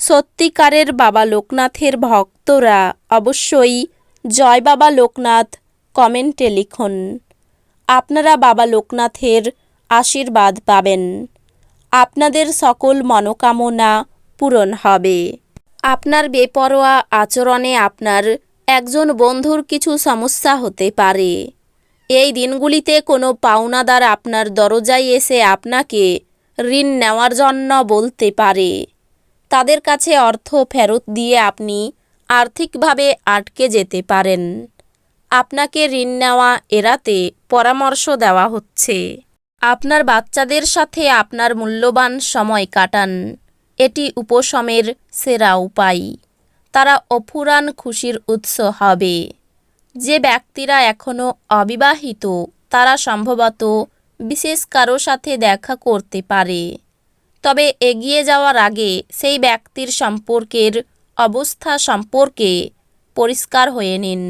সত্যিকারের বাবা লোকনাথের ভক্তরা অবশ্যই জয় বাবা লোকনাথ কমেন্টে লিখুন। আপনারা বাবা লোকনাথের আশীর্বাদ পাবেন। আপনাদের সকল মনোকামনা পূরণ হবে। আপনার বেপরোয়া আচরণে আপনার একজন বন্ধুর কিছু সমস্যা হতে পারে। এই দিনগুলিতে কোনো পাওনাদার আপনার দরজায় এসে আপনাকে ঋণ নেওয়ার জন্য বলতে পারে। তাদের কাছে অর্থ ফেরত দিয়ে আপনি আর্থিকভাবে আটকে যেতে পারেন। আপনাকে ঋণ নেওয়া এড়াতে পরামর্শ দেওয়া হচ্ছে। আপনার বাচ্চাদের সাথে আপনার মূল্যবান সময় কাটান। এটি উপশমের সেরা উপায়। তারা অফুরান খুশির উৎস হবে। যে ব্যক্তিরা এখনও অবিবাহিত, তারা সম্ভবত বিশেষ কারও সাথে দেখা করতে পারে। তবে এগিয়ে যাওয়ার আগে সেই ব্যক্তির সম্পর্কের অবস্থা সম্পর্কে পরিষ্কার হয়ে নিন।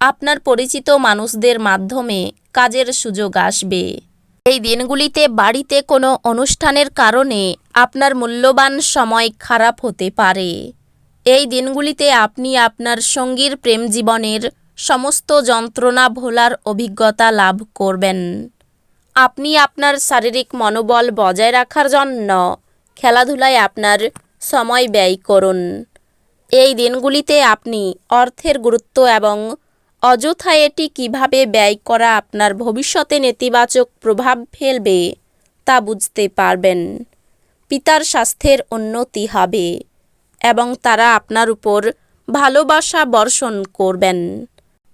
আপনার পরিচিত মানুষদের মাধ্যমে কাজের সুযোগ আসবে। এই দিনগুলিতে বাড়িতে কোনো অনুষ্ঠানের কারণে আপনার মূল্যবান সময় খারাপ হতে পারে। এই দিনগুলিতে আপনি আপনার সঙ্গীর প্রেম জীবনের সমস্ত যন্ত্রণা ভোলার অভিজ্ঞতা লাভ করবেন। আপনি আপনার শারীরিক মনোবল বজায় রাখার জন্য খেলাধুলায় আপনার সময় ব্যয় করুন। এই দিনগুলিতে আপনি অর্থের গুরুত্ব এবং অযথা এটি কীভাবে ব্যয় করা আপনার ভবিষ্যতে নেতিবাচক প্রভাব ফেলবে তা বুঝতে পারবেন। পিতার স্বাস্থ্যের উন্নতি হবে এবং তারা আপনার উপর ভালোবাসা বর্ষণ করবেন।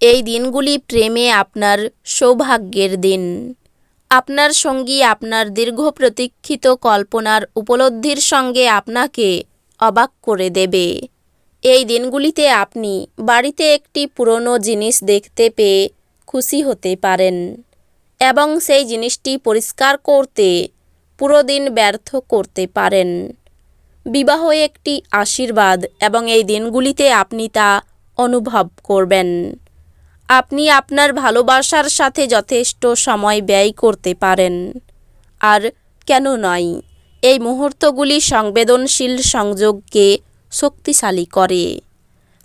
এই দিনগুলি প্রেমে আপনার সৌভাগ্যের দিন। আপনার সঙ্গী আপনার দীর্ঘ প্রতীক্ষিত কল্পনার উপলব্ধির সঙ্গে আপনাকে অবাক করে দেবে। এই দিনগুলিতে আপনি বাড়িতে একটি পুরনো জিনিস দেখতে পেয়ে খুশি হতে পারেন এবং সেই জিনিসটি পরিষ্কার করতে, পুরো দিন ব্যর্থ করতে পারেন। বিবাহ একটি আশীর্বাদ এবং এই দিনগুলিতে আপনি তা অনুভব করবেন। আপনি আপনার ভালোবাসার সাথে যথেষ্ট সময় ব্যয় করতে পারেন। আর কেন নয়, এই মুহূর্তগুলি সংবেদনশীল সংযোগকে শক্তিশালী করে।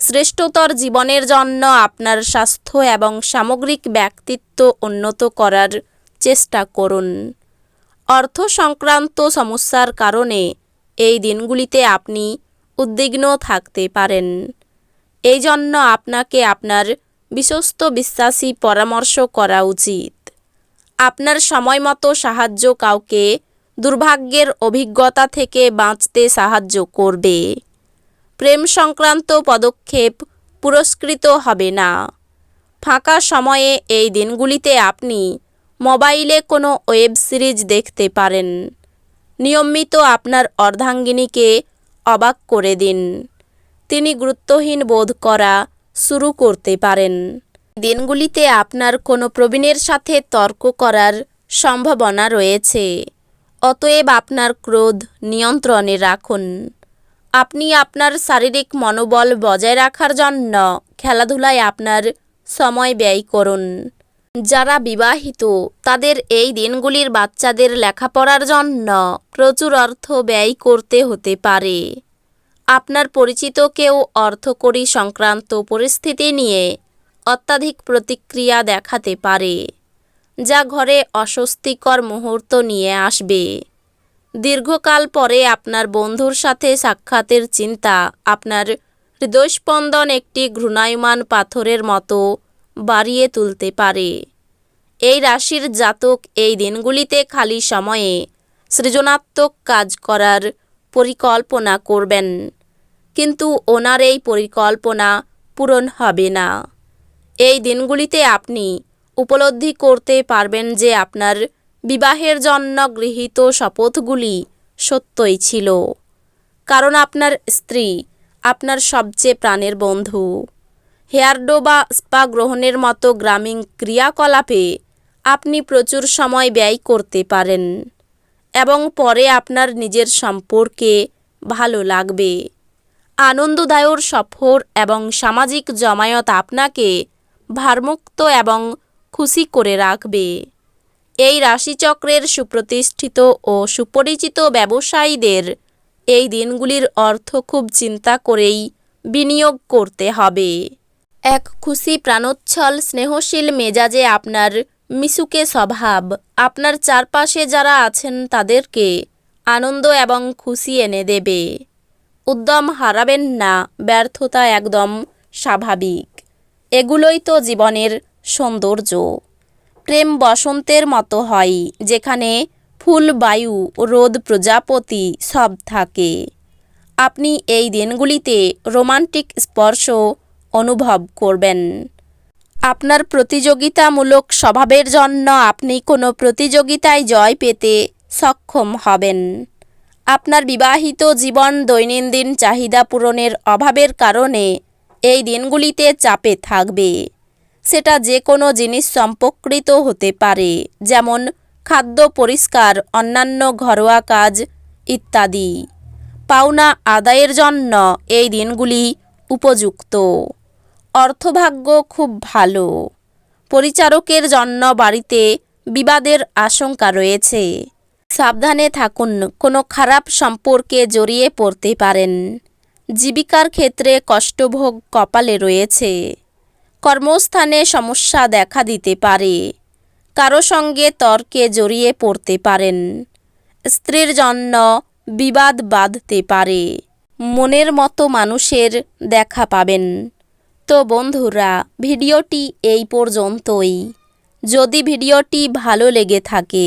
শ্রেষ্ঠতর জীবনের জন্য আপনার স্বাস্থ্য এবং সামগ্রিক ব্যক্তিত্ব উন্নত করার চেষ্টা করুন। অর্থ সংক্রান্ত সমস্যার কারণে এই দিনগুলিতে আপনি উদ্বিগ্ন থাকতে পারেন। এই জন্য আপনাকে আপনার বিশ্বস্ত বিশ্বাসী পরামর্শ করা উচিত। আপনার সময় মতো সাহায্য কাউকে দুর্ভাগ্যের অভিজ্ঞতা থেকে বাঁচতে সাহায্য করবে। প্রেম সংক্রান্ত পদক্ষেপ পুরস্কৃত হবে না। ফাঁকা সময়ে এই দিনগুলিতে আপনি মোবাইলে কোনো ওয়েব সিরিজ দেখতে পারেন। নিয়মিত আপনার অর্ধাঙ্গিনীকে অবাক করে দিন। তিনি গুরুত্বহীন বোধ করা শুরু করতে পারেন। দিনগুলিতে আপনার কোনো প্রবীণের সাথে তর্ক করার সম্ভাবনা রয়েছে। অতএব আপনার ক্রোধ নিয়ন্ত্রণে রাখুন। আপনি আপনার শারীরিক মনোবল বজায় রাখার জন্য খেলাধুলায় আপনার সময় ব্যয় করুন। যারা বিবাহিত, তাদের এই দিনগুলির বাচ্চাদের লেখাপড়ার জন্য প্রচুর অর্থ ব্যয় করতে হতে পারে। আপনার পরিচিত কেউ অর্থকরী সংক্রান্ত পরিস্থিতি নিয়ে অত্যাধিক প্রতিক্রিয়া দেখাতে পারে, যা ঘরে অস্বস্তিকর মুহূর্ত নিয়ে আসবে। দীর্ঘকাল পরে আপনার বন্ধুর সাথে সাক্ষাতের চিন্তা, আপনার হৃদয়স্পন্দন একটি ঘূর্ণায়মান পাথরের মতো বাড়িয়ে তুলতে পারে। এই রাশির জাতক এই দিনগুলিতে খালি সময়ে সৃজনাত্মক কাজ করার পরিকল্পনা করবেন। কিন্তু ওনার এই পরিকল্পনা পূরণ হবে না। এই দিনগুলিতে আপনি উপলব্ধি করতে পারবেন যে আপনার বিবাহের জন্য গৃহীত শপথগুলি সত্যই ছিল। কারণ আপনার স্ত্রী আপনার সবচেয়ে প্রাণের বন্ধু। হেয়ারডো বা স্পা গ্রহণের মতো গ্রামীণ ক্রিয়াকলাপে আপনি প্রচুর সময় ব্যয় করতে পারেন এবং পরে আপনার নিজের সম্পর্কে ভালো লাগবে। আনন্দদায়ক সফর এবং সামাজিক জমায়েত আপনাকে ভারমুক্ত এবং খুশি করে রাখবে। এই রাশিচক্রের সুপ্রতিষ্ঠিত ও সুপরিচিত ব্যবসায়ীদের এই দিনগুলির অর্থ খুব চিন্তা করেই বিনিয়োগ করতে হবে। এক খুশি প্রাণোচ্ছল, স্নেহশীল মেজাজে আপনার মিশুকে স্বভাব, আপনার চারপাশে যারা আছেন তাদেরকে আনন্দ এবং খুশি এনে দেবে। উদ্যম হারাবেন না, ব্যর্থতা একদম স্বাভাবিক। এগুলোই তো জীবনের সৌন্দর্য। প্রেম বসন্তের মতো হয়, যেখানে ফুল, বায়ু, রোদ, প্রজাপতি সব থাকে। আপনি এই দিনগুলিতে রোমান্টিক স্পর্শ অনুভব করবেন। আপনার প্রতিযোগিতামূলক স্বভাবের জন্য আপনি কোনো প্রতিযোগিতায় জয় পেতে সক্ষম হবেন। আপনার বিবাহিত জীবন দৈনন্দিন চাহিদা পূরণের অভাবের কারণে এই দিনগুলিতে চাপে থাকবে। সেটা যে কোনো জিনিস সম্পর্কিত হতে পারে, যেমন খাদ্য পরিষ্কার, অন্যান্য ঘরোয়া কাজ ইত্যাদি। পাওনা আদায়ের জন্য এই দিনগুলি উপযুক্ত। অর্থভাগ্য খুব ভালো। পরিচারকের জন্য বাড়িতে বিবাদের আশঙ্কা রয়েছে। সাবধানে থাকুন, কোনো খারাপ সম্পর্কে জড়িয়ে পড়তে পারেন। জীবিকার ক্ষেত্রে কষ্টভোগ কপালে রয়েছে। কর্মস্থানে সমস্যা দেখা দিতে পারে। কারও সঙ্গে তর্কে জড়িয়ে পড়তে পারেন। স্ত্রীর জন্য বিবাদ বাঁধতে পারে। মনের মতো মানুষের দেখা পাবেন। তো বন্ধুরা, ভিডিওটি এই পর্যন্তই। যদি ভিডিওটি ভালো লেগে থাকে